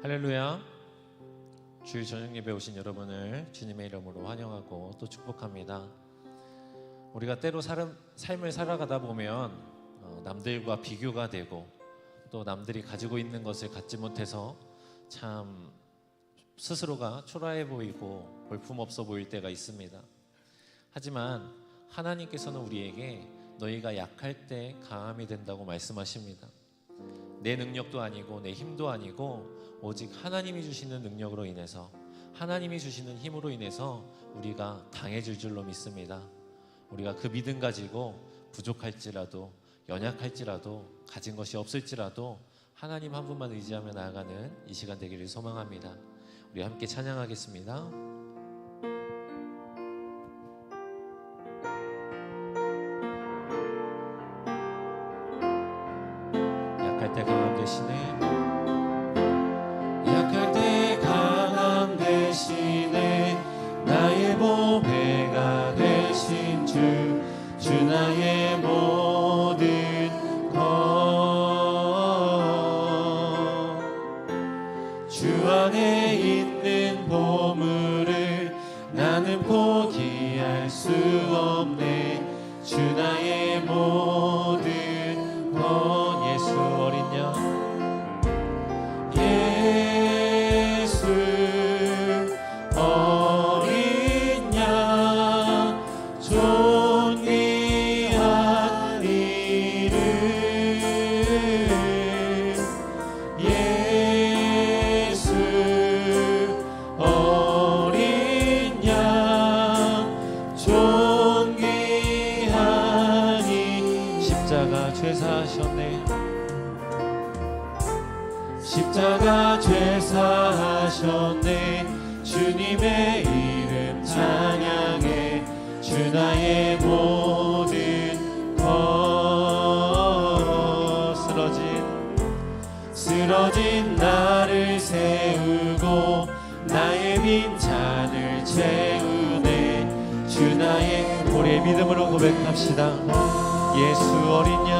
할렐루야. 주일 저녁 예배 오신 여러분을 주님의 이름으로 환영하고 또 축복합니다. 우리가 때로 사람, 삶을 살아가다 보면 어, 남들과 비교가 되고 또 남들이 가지고 있는 것을 갖지 못해서 참 스스로가 초라해 보이고 볼품없어 보일 때가 있습니다. 하지만 하나님께서는 우리에게 너희가 약할 때 강함이 된다고 말씀하십니다. 내 능력도 아니고 내 힘도 아니고 오직 하나님이 주시는 능력으로 인해서 하나님이 주시는 힘으로 인해서 우리가 강해질 줄로 믿습니다. 우리가 그 믿음 가지고 부족할지라도 연약할지라도 가진 것이 없을지라도 하나님 한 분만 의지하며 나아가는 이 시간 되기를 소망합니다. 우리 함께 찬양하겠습니다. 주, 주 나의 모든 것주 안에 있는 보물 십자가 죄사하셨네. 주님의 이름 찬양해. 주 나의 모든 것 쓰러진 쓰러진 나를 세우고 나의 빈 잔을 채우네. 주 나의 우리의 믿음으로 고백합시다. 예수 어린 양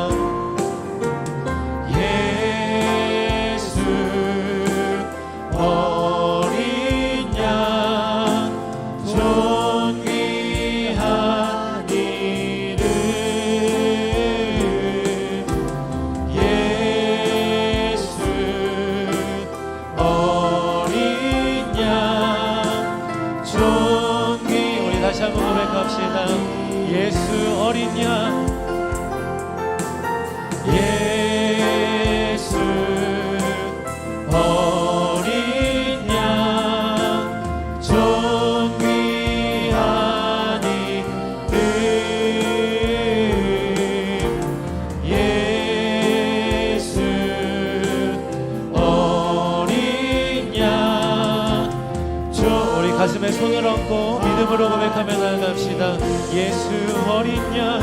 가슴에 손을 얹고 믿음으로 고백하며 나아갑시다. 예수 어린 양.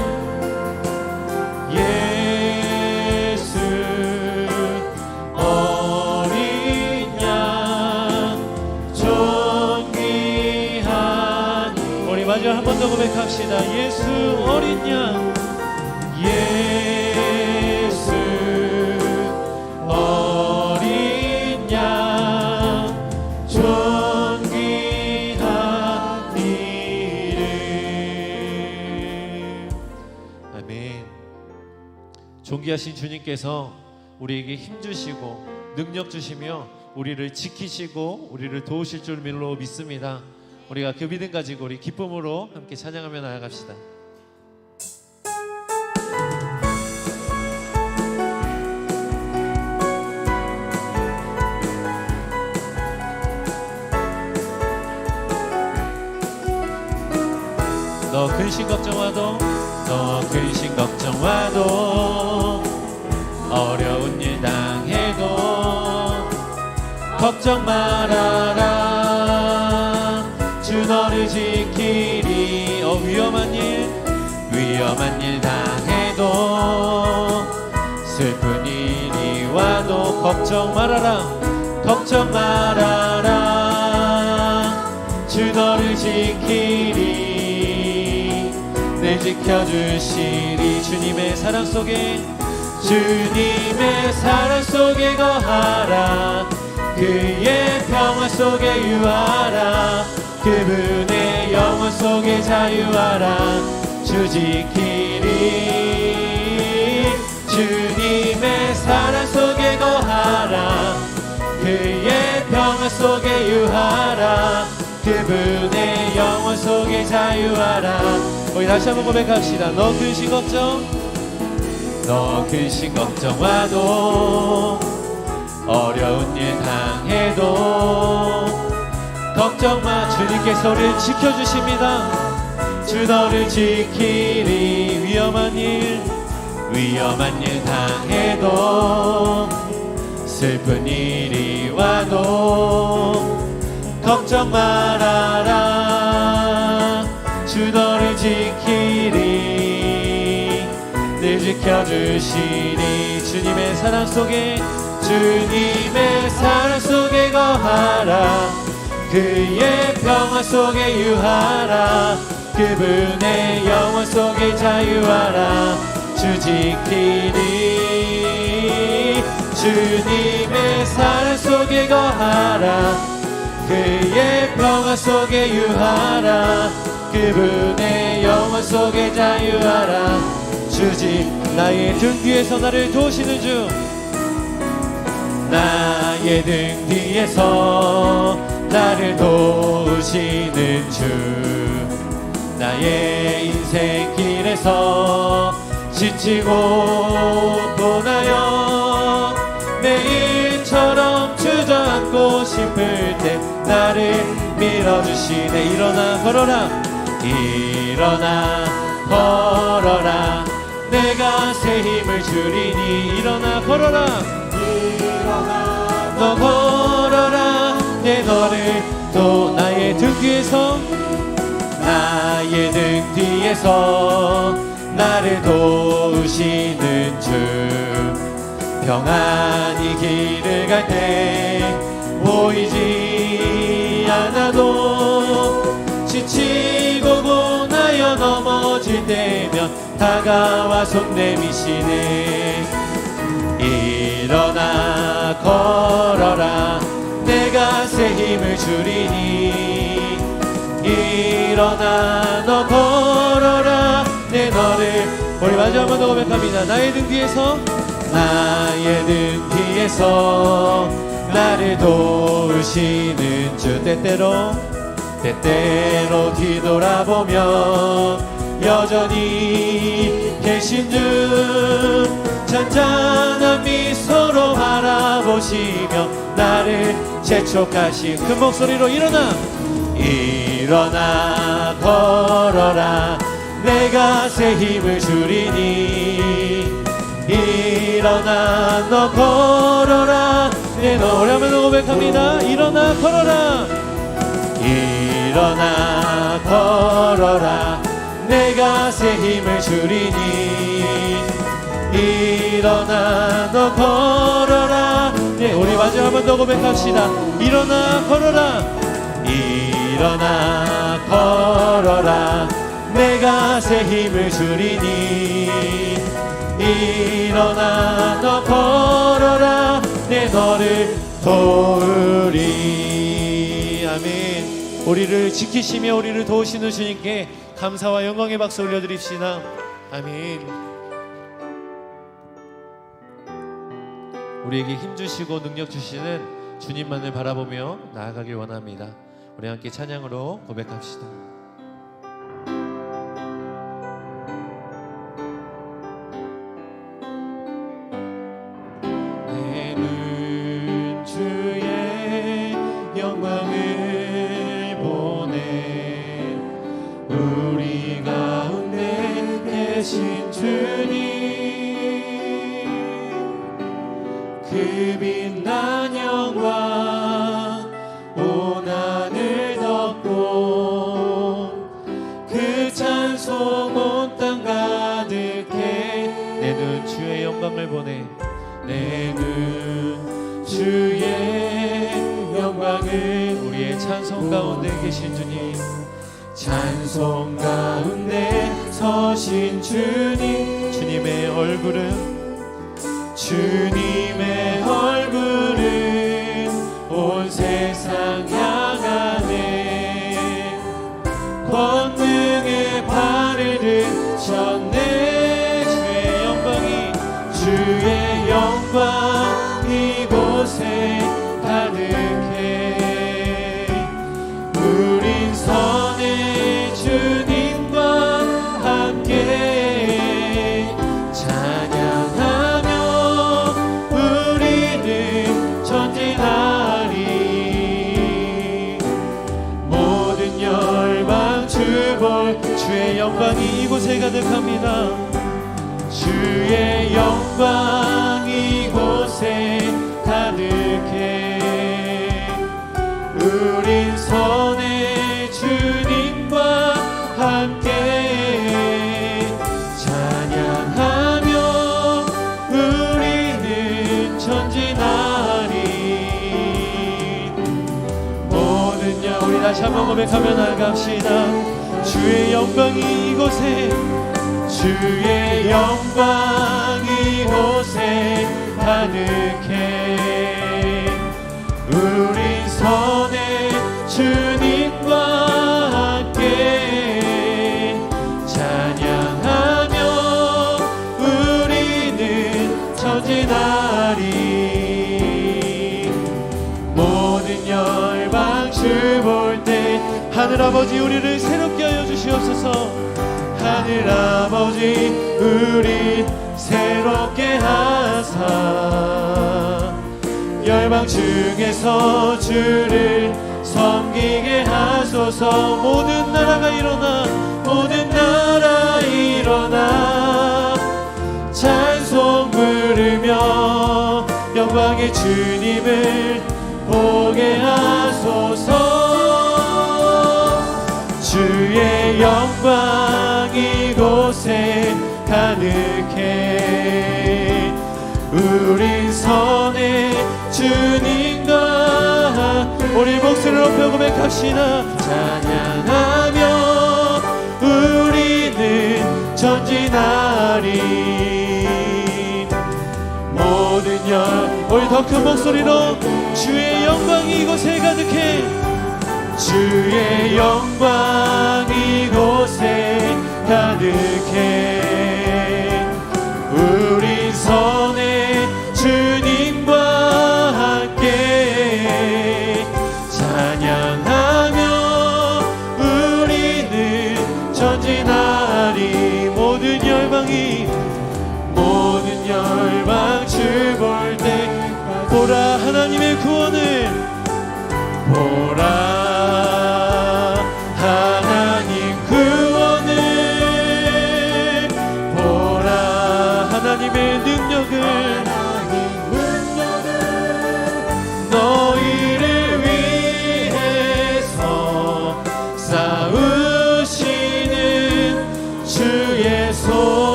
예수 어린 양. 존귀한 우리 마지막 한 번 더 고백합시다. 예수 어린 양 존귀하신 주님께서 우리에게 힘 주시고 능력 주시며 우리를 지키시고 우리를 도우실 줄 밀로 믿습니다. 우리가 그 믿음 가지고 우리 기쁨으로 함께 찬양하며 나아갑시다. 너 근심 걱정 와도 너 근심 걱정 와도 걱정 말아라. 주 너를 지키리. 어 위험한 일 위험한 일 당해도 슬픈 일이 와도 걱정 말아라. 걱정 말아라. 주 너를 지키리. 내 지켜주시리. 주님의 사랑 속에 주님의 사랑 속에 거하라 그의 평화 속에 유하라. 그분의 영원 속에 자유하라. 주 지키리. 주님의 사랑 속에 거하라. 그의 평화 속에 유하라. 그분의 영원 속에 자유하라. 우리 다시 한번 고백합시다. 너 근심 걱정? 너 근심 걱정 와도 어려운 일 당해도 걱정 마 주님께서 우리를 지켜주십니다. 주 너를 지키리 위험한 일 위험한 일 당해도 슬픈 일이 와도 걱정 말아라. 주 너를 지키리 늘 지켜주시니 주님의 사랑 속에 주님의 사랑 속에 거하라. 그의 평화 속에 유하라. 그분의 영원 속에 자유하라. 주 지키리 주님의 사랑 속에 거하라. 그의 평화 속에 유하라. 그분의 영원 속에 자유하라. 주지 나의 등 뒤에서 나를 도우시는 주 나의 등 뒤에서 나를 도우시는 주. 나의 인생 길에서 지치고 보나요. 매일처럼 주저앉고 싶을 때 나를 밀어주시네. 일어나 걸어라. 일어나 걸어라. 내가 새 힘을 주리니 일어나 걸어라 너를 또 나의 등 뒤에서 나의 등 뒤에서 나를 도우시는 주. 평안히 길을 갈 때 보이지 않아도 지치고 고나여 넘어질 때면 다가와 손 내미시네. 일어나 걸어라 새 힘을 주리니. 일어나 너 걸어라. 내 너를 우리 마지막 한번 더 고백합니다. 나의 등 뒤에서 나의 등 뒤에서 나를 도우시는 주 때때로 때때로 뒤돌아보며 여전히 계신 주 잔잔한 미소로 바라보시며 나를 재촉하신 큰 목소리로 일어나. 일어나 걸어라. 내가 새 힘을 주리니. 일어나 너 걸어라. 내 노래하면 고백합니다. 일어나 걸어라. 일어나 걸어라. 내가 새 힘을 주리니 일어나 너 걸어라. 네 우리 마지막 한번 더 고백합시다. 일어나 걸어라. 일어나 걸어라. 내가 새 힘을 주리니. 일어나 너 걸어라. 내 너를 도우리. 아멘. 우리를 지키시며 우리를 도우시는 주님께 감사와 영광의 박수 올려드립시다. 아멘 우리에게 힘 주시고 능력 주시는 주님만을 바라보며 나아가길 원합니다. 우리 함께 찬양으로 고백합시다. 우리 가운데 계신 주님 보내 내 눈 주의 영광을 우리의 찬송 가운데 계신 주님. 찬송 가운데 서신 주님. 주님의 얼굴은 주님의 얼굴 가득합니다. 주의 영광 이곳에 가득해. 우린 선의 주님과 함께 찬양하며 우리는 전진하리. 모든 영 우리 다시 한번 고백하며 나갑시다. 주의 영광이 이곳에 주의 영광 이곳에 가득해. 우리 선의 주님과 함께 찬양하며 우리는 전진하리 모든 열방 주볼 때 하늘 아버지 우리를 새롭게 하여 주시옵소서 하늘 아버지 우리 새롭게 하사. 열방 중에서 주를 섬기게 하소서. 모든 나라가 일어나 모든 나라 일어나. 찬송 부르며 영광의 주님을 보게 하소서. 주의 영광 가득해. 우린 선의 주님과 우리 목소리를 높여 고백합시다. 찬양하며 우리는 전진하리. 모든 영 우리 더 큰 목소리로 주의 영광이 이곳에 가득해. 주의 영광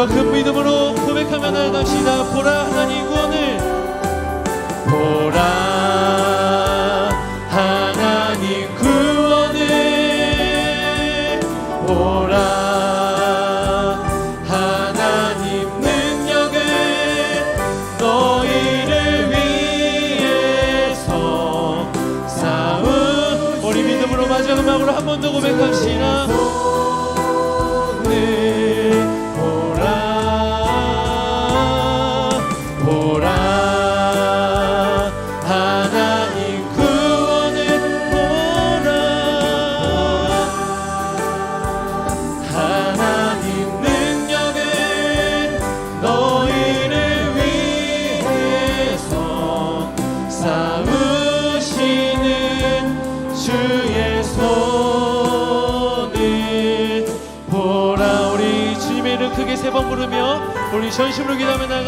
더큰 믿음으로 고백하며 나갑시다. 보라 하나님 전심으로 기도하며 나가